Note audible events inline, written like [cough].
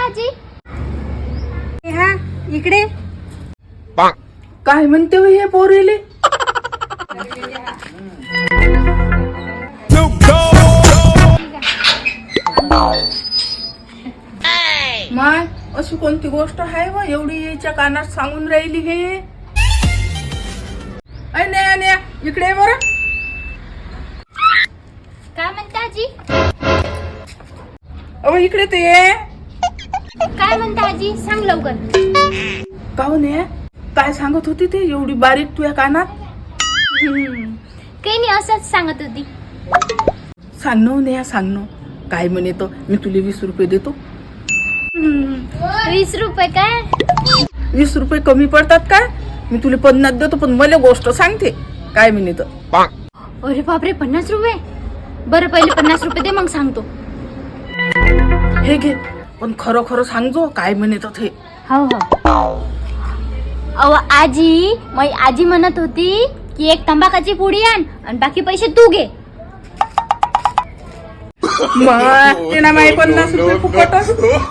आजी हा इकडे. काय म्हणते हो हे पोर पोरीले? माय अशी कोणती गोष्ट आहे व? एवढी याच्या कानात सांगून राहिली हे? इकडे बर बरं. काय म्हणता आजी? अहो इकडे ते ये. काय म्हणता आजी? सांग लवकर. काहून ये काय सांगत होती ते? एवढी बारीक तुझ्या कानात? हम्म. काही नाही असंच सांगत होती. सांग न नेहा सांग न. काय म्हणे तो? मी तुला वीस रुपये देतो. हम्म. वीस रुपये काय? वीस रुपये कमी पडतात काय? मी तुला पन्नास देतो पण मला गोष्ट सांगते. काय म्हणे तर अरे बापरे पन्नास रुपये? बरं पहिले पन्नास रुपये दे मग सांगतो. हे घे. पण खरं खरं सांगजो काय म्हणे तर ते हो हो अहो आजी मग आजी म्हणत होती की एक तंबाखाची पुडी आण आणि बाकी पैसे तू घे. [laughs] मग माही पन्नास रुपये फुकटच